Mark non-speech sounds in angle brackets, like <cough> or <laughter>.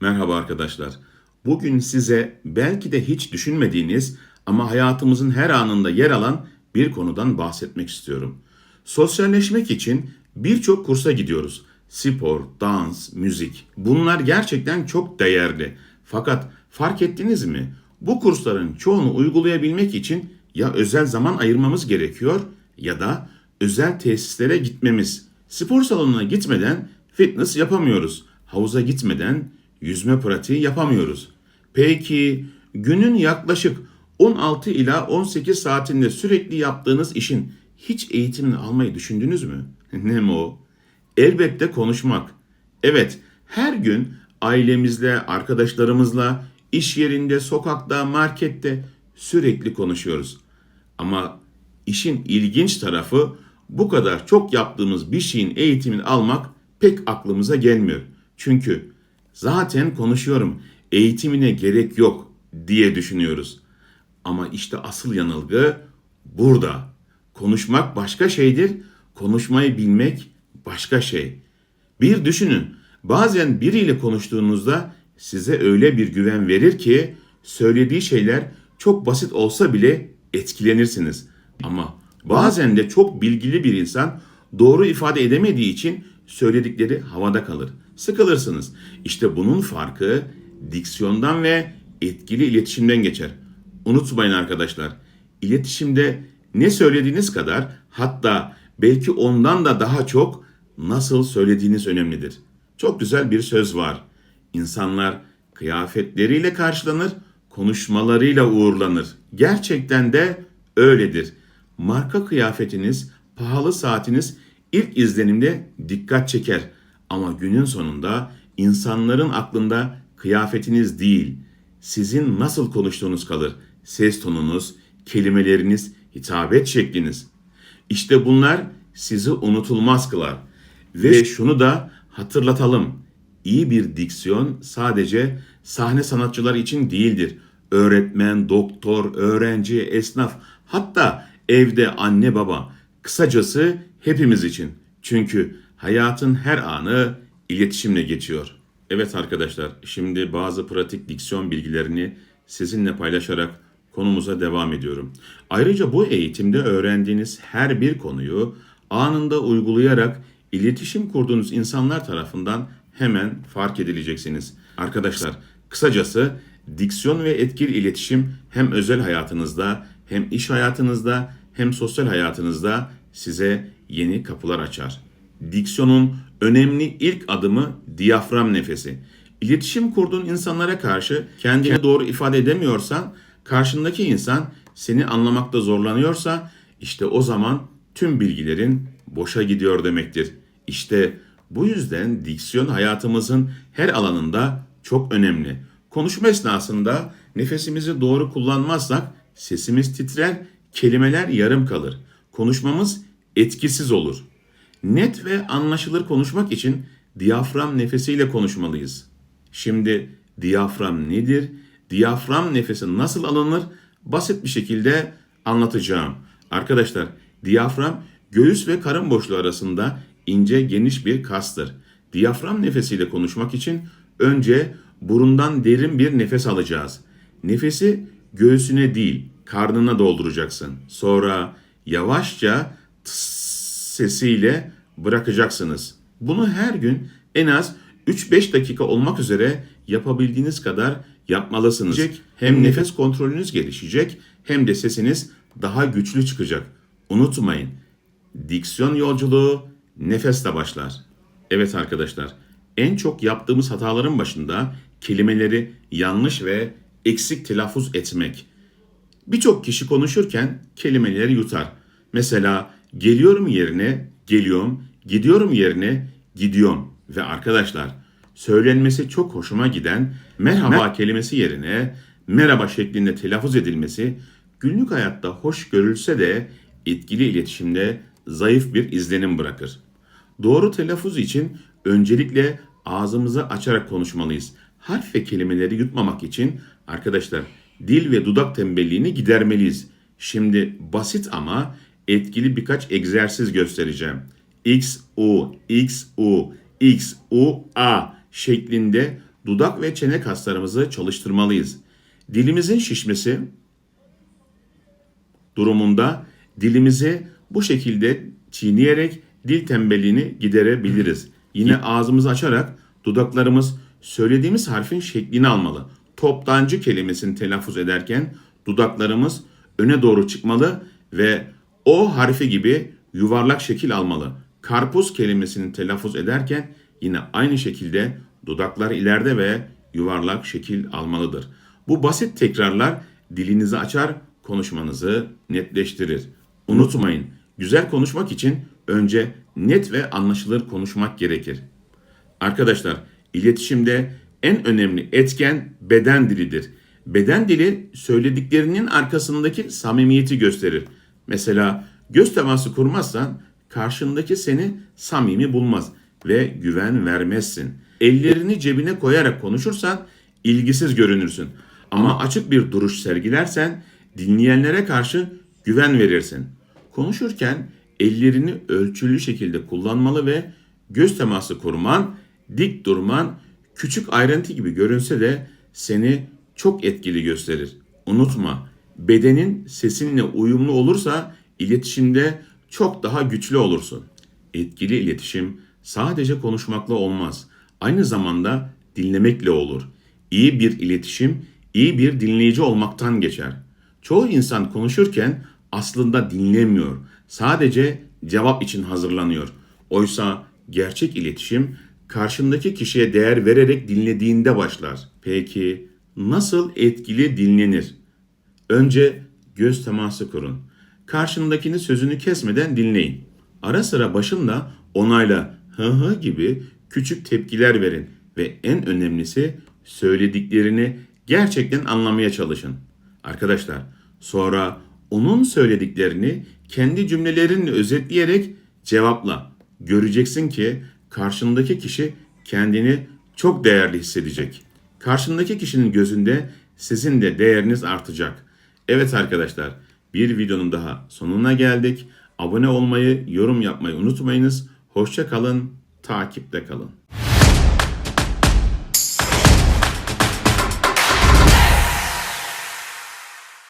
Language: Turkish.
Merhaba arkadaşlar. Bugün size belki de hiç düşünmediğiniz ama hayatımızın her anında yer alan bir konudan bahsetmek istiyorum. Sosyalleşmek için birçok kursa gidiyoruz. Spor, dans, müzik. Bunlar gerçekten çok değerli. Fakat fark ettiniz mi? Bu kursların çoğunu uygulayabilmek için ya özel zaman ayırmamız gerekiyor ya da özel tesislere gitmemiz. Spor salonuna gitmeden fitness yapamıyoruz. Havuza gitmeden yüzme pratiği yapamıyoruz. Peki günün yaklaşık 16 ila 18 saatinde sürekli yaptığınız işin hiç eğitimini almayı düşündünüz mü? <laughs> ne mi o? Elbette konuşmak. Evet, her gün ailemizle, arkadaşlarımızla, iş yerinde, sokakta, markette sürekli konuşuyoruz. Ama işin ilginç tarafı bu kadar çok yaptığımız bir şeyin eğitimini almak pek aklımıza gelmiyor. Çünkü zaten konuşuyorum, eğitimine gerek yok diye düşünüyoruz. Ama işte asıl yanılgı burada. Konuşmak başka şeydir, konuşmayı bilmek başka şey. Bir düşünün, bazen biriyle konuştuğunuzda size öyle bir güven verir ki söylediği şeyler çok basit olsa bile etkilenirsiniz. Ama bazen de çok bilgili bir insan doğru ifade edemediği için söyledikleri havada kalır. Sıkılırsınız. İşte bunun farkı diksiyondan ve etkili iletişimden geçer. Unutmayın arkadaşlar. İletişimde ne söylediğiniz kadar hatta belki ondan da daha çok nasıl söylediğiniz önemlidir. Çok güzel bir söz var. İnsanlar kıyafetleriyle karşılanır, konuşmalarıyla uğurlanır. Gerçekten de öyledir. Marka kıyafetiniz, pahalı saatiniz ilk izlenimde dikkat çeker. Ama günün sonunda insanların aklında kıyafetiniz değil, sizin nasıl konuştuğunuz kalır. Ses tonunuz, kelimeleriniz, hitabet şekliniz. İşte bunlar sizi unutulmaz kılar. Ve şunu da hatırlatalım. İyi bir diksiyon sadece sahne sanatçıları için değildir. Öğretmen, doktor, öğrenci, esnaf, hatta evde anne baba, kısacası hepimiz için. Çünkü hayatın her anı iletişimle geçiyor. Evet arkadaşlar, şimdi bazı pratik diksiyon bilgilerini sizinle paylaşarak konumuza devam ediyorum. Ayrıca bu eğitimde öğrendiğiniz her bir konuyu anında uygulayarak iletişim kurduğunuz insanlar tarafından hemen fark edileceksiniz. Arkadaşlar, kısacası diksiyon ve etkili iletişim hem özel hayatınızda, hem iş hayatınızda, hem sosyal hayatınızda size yeni kapılar açar. Diksiyonun önemli ilk adımı diyafram nefesi. İletişim kurduğun insanlara karşı kendini doğru ifade edemiyorsan, karşındaki insan seni anlamakta zorlanıyorsa, işte o zaman tüm bilgilerin boşa gidiyor demektir. İşte bu yüzden diksiyon hayatımızın her alanında çok önemli. Konuşma esnasında nefesimizi doğru kullanmazsak sesimiz titrer, kelimeler yarım kalır. Konuşmamız etkisiz olur. Net ve anlaşılır konuşmak için diyafram nefesiyle konuşmalıyız. Şimdi diyafram nedir? Diyafram nefesi nasıl alınır? Basit bir şekilde anlatacağım. Arkadaşlar, diyafram göğüs ve karın boşluğu arasında ince geniş bir kastır. Diyafram nefesiyle konuşmak için önce burundan derin bir nefes alacağız. Nefesi göğsüne değil, karnına dolduracaksın. Sonra yavaşça sesiyle bırakacaksınız. Bunu her gün en az 3-5 dakika olmak üzere yapabildiğiniz kadar yapmalısınız. Hem nefes kontrolünüz gelişecek hem de sesiniz daha güçlü çıkacak. Unutmayın, diksiyon yolculuğu nefesle başlar. Evet arkadaşlar, en çok yaptığımız hataların başında kelimeleri yanlış ve eksik telaffuz etmek. Birçok kişi konuşurken kelimeleri yutar. Mesela geliyorum yerine geliyorum, gidiyorum yerine gidiyorum. Ve arkadaşlar söylenmesi çok hoşuma giden merhaba kelimesi yerine merhaba şeklinde telaffuz edilmesi günlük hayatta hoş görülse de etkili iletişimde zayıf bir izlenim bırakır. Doğru telaffuz için öncelikle ağzımızı açarak konuşmalıyız. Harf ve kelimeleri yutmamak için arkadaşlar dil ve dudak tembelliğini gidermeliyiz. Şimdi basit ama etkili birkaç egzersiz göstereceğim. X, U, X, U, X, U, A şeklinde dudak ve çene kaslarımızı çalıştırmalıyız. Dilimizin şişmesi durumunda dilimizi bu şekilde çiğneyerek dil tembelliğini giderebiliriz. Yine ağzımızı açarak dudaklarımız söylediğimiz harfin şeklini almalı. Toptancı kelimesini telaffuz ederken dudaklarımız öne doğru çıkmalı ve o harfi gibi yuvarlak şekil almalı. Karpuz kelimesini telaffuz ederken yine aynı şekilde dudaklar ileride ve yuvarlak şekil almalıdır. Bu basit tekrarlar dilinizi açar, konuşmanızı netleştirir. Unutmayın, güzel konuşmak için önce net ve anlaşılır konuşmak gerekir. Arkadaşlar, iletişimde en önemli etken beden dilidir. Beden dili söylediklerinin arkasındaki samimiyeti gösterir. Mesela göz teması kurmazsan karşındaki seni samimi bulmaz ve güven vermezsin. Ellerini cebine koyarak konuşursan ilgisiz görünürsün. Ama açık bir duruş sergilersen dinleyenlere karşı güven verirsin. Konuşurken ellerini ölçülü şekilde kullanmalı ve göz teması kurman, dik durman küçük ayrıntı gibi görünse de seni çok etkili gösterir. Unutma, bedenin sesinle uyumlu olursa iletişimde çok daha güçlü olursun. Etkili iletişim sadece konuşmakla olmaz. Aynı zamanda dinlemekle olur. İyi bir iletişim, iyi bir dinleyici olmaktan geçer. Çoğu insan konuşurken aslında dinlemiyor. Sadece cevap için hazırlanıyor. Oysa gerçek iletişim karşındaki kişiye değer vererek dinlediğinde başlar. Peki nasıl etkili dinlenir? Önce göz teması kurun. Karşındakini sözünü kesmeden dinleyin. Ara sıra başında onayla hı hı gibi küçük tepkiler verin ve en önemlisi söylediklerini gerçekten anlamaya çalışın. Arkadaşlar sonra onun söylediklerini kendi cümlelerinle özetleyerek cevapla. Göreceksin ki karşındaki kişi kendini çok değerli hissedecek. Karşındaki kişinin gözünde sizin de değeriniz artacak. Evet arkadaşlar, bir videonun daha sonuna geldik. Abone olmayı, yorum yapmayı unutmayınız. Hoşça kalın, takipte kalın.